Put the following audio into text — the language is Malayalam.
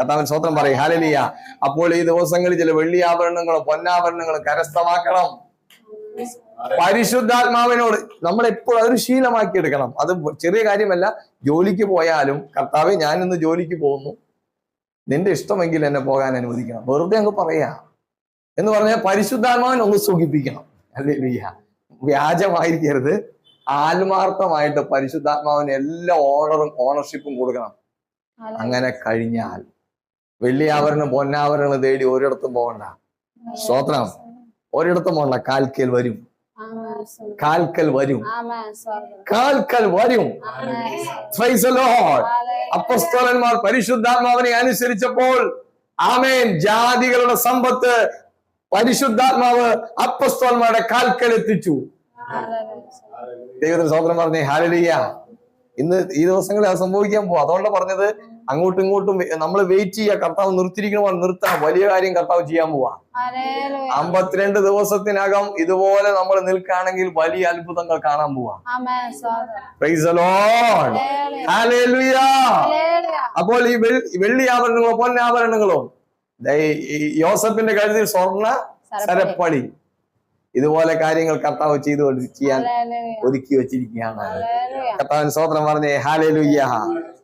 കർത്താവൻ സ്വത്രം പറയും. ഹാലലിയ അപ്പോൾ ഈ ദിവസങ്ങളിൽ ചില വെള്ളി ആഭരണങ്ങളും പൊന്നാഭരണങ്ങളും കരസ്ഥമാക്കണം. പരിശുദ്ധാത്മാവിനോട് നമ്മൾ എപ്പോഴും അതൊരു ശീലമാക്കി എടുക്കണം. അത് ചെറിയ കാര്യമല്ല ജോലിക്ക് പോയാലും കർത്താവെ ഞാൻ ഇന്ന് ജോലിക്ക് പോകുന്നു. നിന്റെ ഇഷ്ടമെങ്കിൽ എന്നെ പോകാൻ അനുവദിക്കണം. വെറുതെ അങ്ങ് പറയാ. എന്ന് പറഞ്ഞാൽ പരിശുദ്ധാത്മാവിനെ ഒന്ന് സുഖിപ്പിക്കണം. അല്ലേ വ്യാജമായിരിക്കരുത്. ആത്മാർത്ഥമായിട്ട് പരിശുദ്ധാത്മാവിന് എല്ലാ ഓണറും ഓണർഷിപ്പും കൊടുക്കണം. അങ്ങനെ കഴിഞ്ഞാൽ വെള്ളിയാഭരണം പൊന്നാഭരണങ്ങൾ തേടി ഒരിടത്തും പോകണ്ട. സ്തോത്രം. ഒരിടത്തും പോകണ്ട. കാൽക്കൽ വരും. കാൽക്കൽ വരും. കാൽക്കൽ വരും. അപ്പസ്തോലന്മാർ പരിശുദ്ധാത്മാവിനെ അനുസരിച്ചപ്പോൾ ആമേൻ. ജാതികളുടെ സമ്പത്ത് പരിശുദ്ധാത്മാവ് അപ്പസ്തോന്മാരുടെ കാൽക്കൽ എത്തിച്ചു. ദൈവത്തിന് സ്വന്തം പറഞ്ഞേ ഹാലലിയ ഇന്ന് ഈ ദിവസങ്ങളിൽ അത് സംഭവിക്കാൻ പോകും അതുകൊണ്ടാണ് പറഞ്ഞത് അങ്ങോട്ടും ഇങ്ങോട്ടും നമ്മൾ വെയിറ്റ് ചെയ്യുക. കർത്താവ് നിർത്തിയിരിക്കണോ നിർത്താം വലിയ കാര്യം കർത്താവ് ചെയ്യാൻ പോവാ. അമ്പത്തിരണ്ട് ദിവസത്തിനകം ഇതുപോലെ നമ്മൾ നിൽക്കുകയാണെങ്കിൽ വലിയ അത്ഭുതങ്ങൾ കാണാൻ പോവാ. അപ്പോൾ ഈ വെള്ളി ആഭരണങ്ങളോ പൊന്നാഭരണങ്ങളോ യോസഫിന്റെ കഴുത്തിൽ സ്വർണ സരപ്പളി ഇതുപോലെ കാര്യങ്ങൾ കർത്താവ് ചെയ്തു ചെയ്യാൻ ഒതുക്കി വെച്ചിരിക്കുകയാണ്. കർത്താവിന് സ്വോത്രം പറഞ്ഞേ